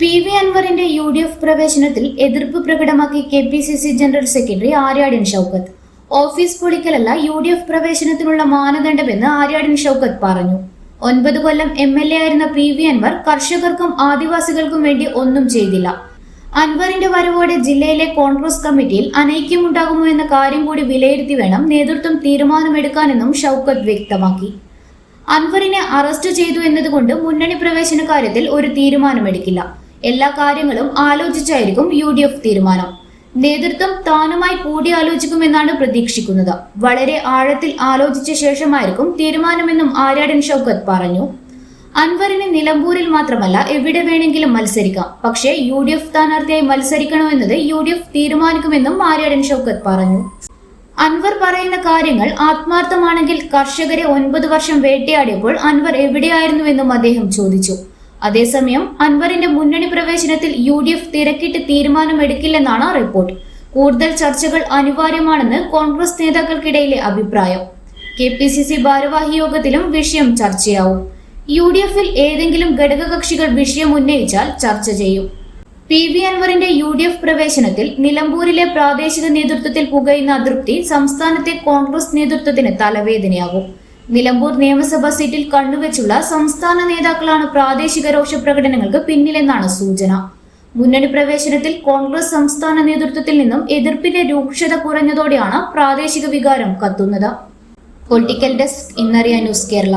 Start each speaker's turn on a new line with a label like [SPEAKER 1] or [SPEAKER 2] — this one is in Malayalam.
[SPEAKER 1] പി വി അൻവറിന്റെ യു ഡി എഫ് പ്രവേശനത്തിൽ എതിർപ്പ് പ്രകടമാക്കി K P C C general secretary Aryadan Shoukath. Office പൊളിക്കലല്ല U D F പ്രവേശനത്തിനുള്ള മാനദണ്ഡമെന്ന് ആര്യാടിൻ ഷൗക്കത്ത് പറഞ്ഞു. ഒൻപത് കൊല്ലം എം എൽ എ ആയിരുന്ന പി വി അൻവർ കർഷകർക്കും ആദിവാസികൾക്കും വേണ്ടി ഒന്നും ചെയ്തില്ല. അൻവറിന്റെ വരവോടെ ജില്ലയിലെ കോൺഗ്രസ് കമ്മിറ്റിയിൽ അനൈക്യമുണ്ടാകുമോ എന്ന കാര്യം കൂടി വിലയിരുത്തി വേണം നേതൃത്വം തീരുമാനമെടുക്കാനെന്നും ഷൗക്കത്ത് വ്യക്തമാക്കി. അൻവറിനെ അറസ്റ്റ് ചെയ്തു എന്നതുകൊണ്ട് മുന്നണി പ്രവേശന കാര്യത്തിൽ ഒരു തീരുമാനമെടുക്കില്ല. എല്ലാ കാര്യങ്ങളും ആലോചിച്ചായിരിക്കും യു ഡി എഫ് തീരുമാനം. നേതൃത്വം താനുമായി കൂടിയാലോചിക്കുമെന്നാണ് പ്രതീക്ഷിക്കുന്നത്. വളരെ ആഴത്തിൽ ആലോചിച്ച ശേഷമായിരിക്കും തീരുമാനമെന്നും ആര്യാടൻ ഷൗക്കത്ത് പറഞ്ഞു. അൻവറിന് നിലമ്പൂരിൽ മാത്രമല്ല എവിടെ വേണമെങ്കിലും മത്സരിക്കാം. പക്ഷേ യു ഡി എഫ് സ്ഥാനാർത്ഥിയായി മത്സരിക്കണോ എന്നത് യു ഡി എഫ് തീരുമാനിക്കുമെന്നും ആര്യാടൻ ഷൌക്കത്ത് പറഞ്ഞു. അൻവർ പറയുന്ന കാര്യങ്ങൾ ആത്മാർത്ഥമാണെങ്കിൽ കർഷകരെ ഒൻപത് വർഷം വേട്ടയാടിയപ്പോൾ അൻവർ എവിടെയായിരുന്നുവെന്നും അദ്ദേഹം ചോദിച്ചു. അതേസമയം അൻവറിന്റെ മുന്നണി പ്രവേശനത്തിൽ യു ഡി എഫ് തിരക്കിട്ട് തീരുമാനമെടുക്കില്ലെന്നാണ് റിപ്പോർട്ട്. കൂടുതൽ ചർച്ചകൾ അനിവാര്യമാണെന്ന് കോൺഗ്രസ് നേതാക്കൾക്കിടയിലെ അഭിപ്രായം. കെ പി സി സി ഭാരവാഹി യോഗത്തിലും വിഷയം ചർച്ചയാവും. യു ഡി എഫിൽ ഏതെങ്കിലും ഘടകകക്ഷികൾ വിഷയം ഉന്നയിച്ചാൽ ചർച്ച ചെയ്യും. പി വി അൻവറിന്റെ യു ഡി എഫ് പ്രവേശനത്തിൽ നിലമ്പൂരിലെ പ്രാദേശിക നേതൃത്വത്തിൽ പുകയുന്ന അതൃപ്തി സംസ്ഥാനത്തെ കോൺഗ്രസ് നേതൃത്വത്തിന് തലവേദനയാകും. നിലമ്പൂർ നിയമസഭാ സീറ്റിൽ കണ്ണുവെച്ചുള്ള സംസ്ഥാന നേതാക്കളാണ് പ്രാദേശിക രോഷ പ്രകടനങ്ങൾക്ക് പിന്നിലെന്നാണ് സൂചന. മുന്നണി പ്രവേശനത്തിൽ കോൺഗ്രസ് സംസ്ഥാന നേതൃത്വത്തിൽ നിന്നും എതിർപ്പിന്റെ രൂക്ഷത കുറഞ്ഞതോടെയാണ് പ്രാദേശിക വികാരം കത്തുന്നത്. പൊളിറ്റിക്കൽ ഡെസ്ക് ഇന്നറിയ ന്യൂസ് കേരള.